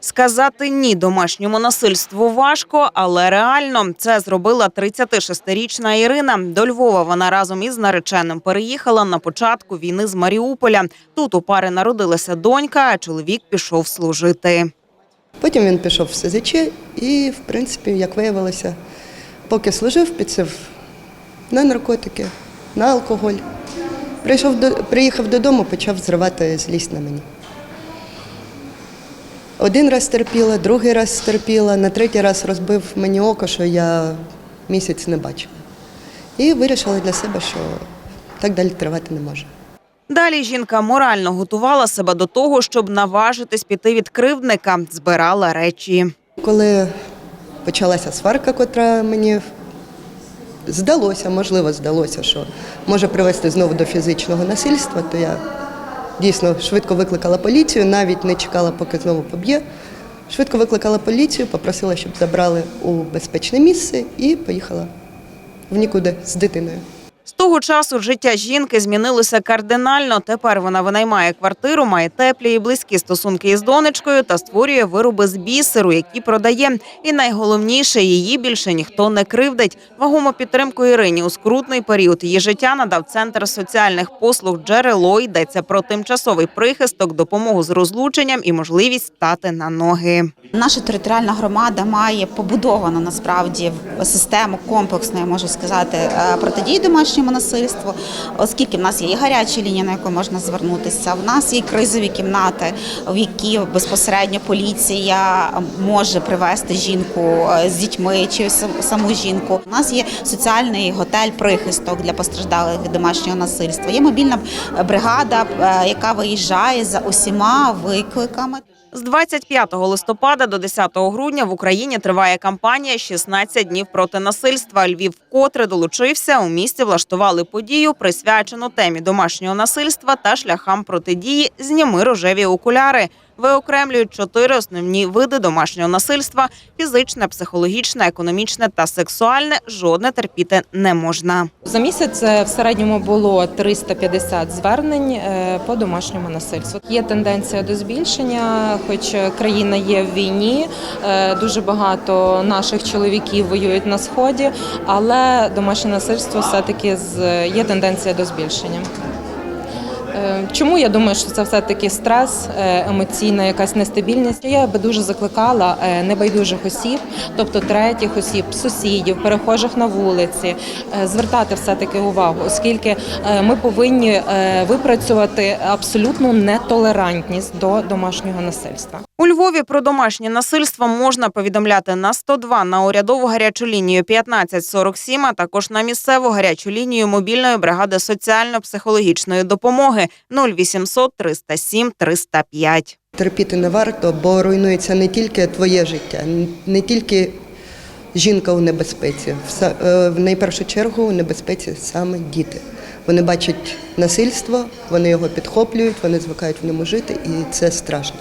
Сказати ні домашньому насильству важко, але реально це зробила 36-річна Ірина. До Львова вона разом із нареченим переїхала на початку війни з Маріуполя. Тут у пари народилася донька, а чоловік пішов служити. Потім він пішов в СЗЧ і, в принципі, як виявилося, поки служив, підсив на наркотики, на алкоголь. Прийшов до, приїхав додому, почав зривати злість на мені. Один раз терпіла, другий раз терпіла, на третій раз розбив мені око, що я місяць не бачила. І вирішила для себе, що так далі тривати не може. Далі жінка морально готувала себе до того, щоб наважитись піти від кривдника, збирала речі. Коли почалася сварка, котра мені здалося, можливо, здалося, що може привести знову до фізичного насильства, то я дійсно швидко викликала поліцію, навіть не чекала, поки знову поб'є. Швидко викликала поліцію, попросила, щоб забрали у безпечне місце і поїхала в нікуди з дитиною. Того часу життя жінки змінилося кардинально. Тепер вона винаймає квартиру, має теплі і близькі стосунки із донечкою та створює вироби з бісеру, які продає. І найголовніше, її більше ніхто не кривдить. Вагому підтримку Ірині у скрутний період її життя надав центр соціальних послуг джерело. Йдеться про тимчасовий прихисток, допомогу з розлученням і можливість стати на ноги. Наша територіальна громада має побудовану насправді систему комплексну, я можу сказати, е, протидії домашньому насильству, оскільки в нас є і гаряча лінія, на яку можна звернутися. В нас є кризові кімнати, в які безпосередньо поліція може привезти жінку е, з дітьми чи сам- саму жінку. У нас є соціальний готель прихисток для постраждалих від домашнього насильства. Є мобільна е, бригада, е, яка виїжджає за усіма викликами. З 25 листопада до 10 грудня в Україні триває кампанія «16 днів проти насильства. Львів вкотре долучився. У місті влаштували подію, присвячену темі домашнього насильства та шляхам протидії «Зніми рожеві окуляри. Виокремлюють чотири основні види домашнього насильства: фізичне, психологічне, економічне та сексуальне. Жодне терпіти не можна. За місяць е, в середньому було 350 звернень е, по домашньому насильству. Є тенденція до збільшення, хоч країна є в війні, е, дуже багато наших чоловіків воюють на сході, але домашнє насильство все-таки з- є тенденція до збільшення. Е, Чому я думаю, що це все таки стрес, е, емоційна якась нестабільність? Я би дуже закликала е, небайдужих осіб, тобто третіх осіб, сусідів, перехожих на вулиці, звертати все таки увагу, оскільки ми повинні випрацювати абсолютну нетолерантність до домашнього насильства. У Львові про домашнє насильство можна повідомляти на 102, на урядову гарячу лінію 1547, а також на місцеву гарячу лінію мобільної бригади соціально-психологічної допомоги 0800 307 305. Терпіти не варто, бо руйнується не тільки твоє життя, не тільки жінка у небезпеці. Е, В найпершу чергу у небезпеці саме діти. Вони бачать насильство, вони його підхоплюють, вони звикають в ньому жити, і це страшно.